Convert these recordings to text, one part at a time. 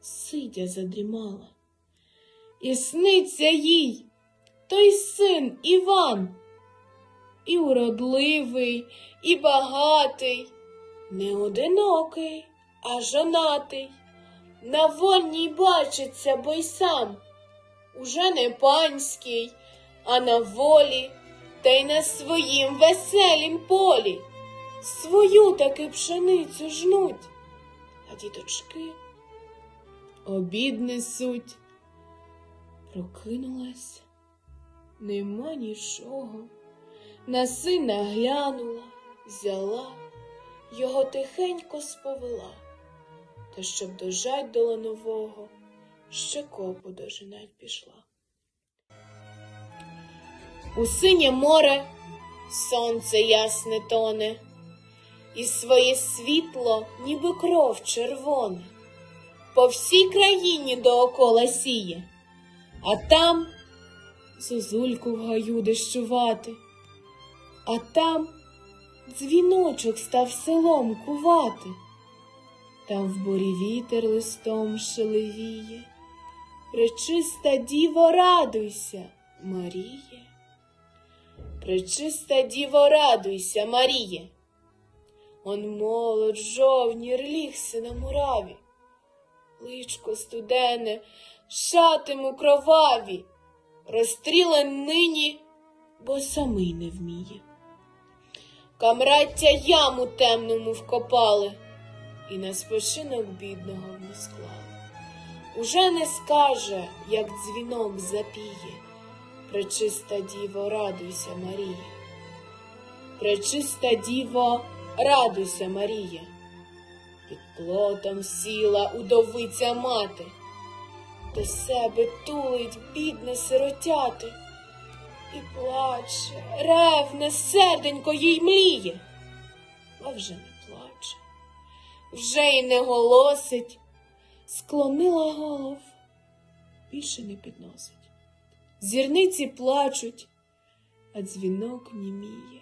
сидя задрімала. І сниться їй той син Іван, і уродливий, і багатий, не одинокий, а жонатий. На вольній бачиться, бо й сам уже не панський, а на волі, та й на своїм веселім полі. Свою таки пшеницю жнуть, а діточки обід несуть. Прокинулась, нема нічого. На сина глянула, взяла, його тихенько сповела. Та щоб дожать до ланового, ще копу дожинать пішла. У синє море сонце ясне тоне, і своє світло, ніби кров червоне, по всій країні доокола сіє, а там зозульку в гаю дещувати, а там дзвіночок став селом кувати. Там в борі вітер листом шелевіє. Пречиста діво, радуйся, Маріє. Пречиста діво, радуйся, Маріє. Он молод жовнір лігся на мураві, личко студене, шатиму кроваві, розстрілен нині, бо самий не вміє. Камраття яму темному вкопали і на спочинок бідного в склали. Уже не скаже, як дзвінок запіє. Пречиста діво, радуйся, Марія. Пречиста діво, радуйся, Марія. Під плотом сіла удовиця мати, до себе тулить бідне сиротяти, і плаче, ревне, серденько їй мліє, а вже не плаче вже й не голосить, склонила голов, більше не підносить. Зірниці плачуть, а дзвінок німіє.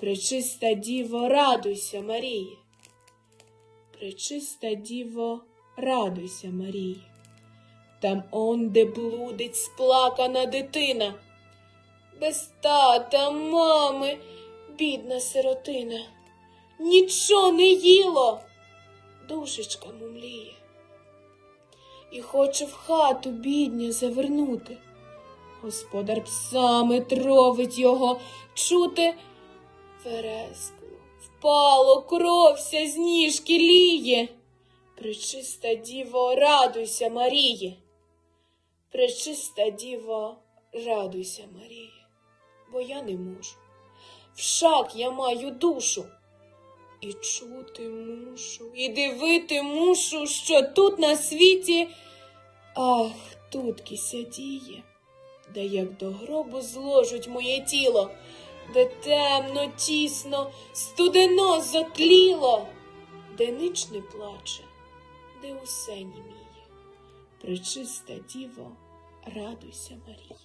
Пречиста діво, радуйся, Маріє. Пречиста діво, радуйся, Маріє. Там онде блудить сплакана дитина, без тата, мами, бідна сиротина нічого не їло, душечка мумліє. І хоче в хату бідня завернути. Господар псами тровить його, чути верескло, впало, кровся з ніжки ліє. Пречиста діво, радуйся, Маріє. Пречиста діво, радуйся, Маріє, бо я не можу. В шак я маю душу. І чути мушу, і дивити мушу, що тут на світі, ах, тут кися діє, де як до гробу зложуть моє тіло, де темно, тісно, студено затліло, де нич не плаче, де усе німіє. Пречиста діво, радуйся, Маріє.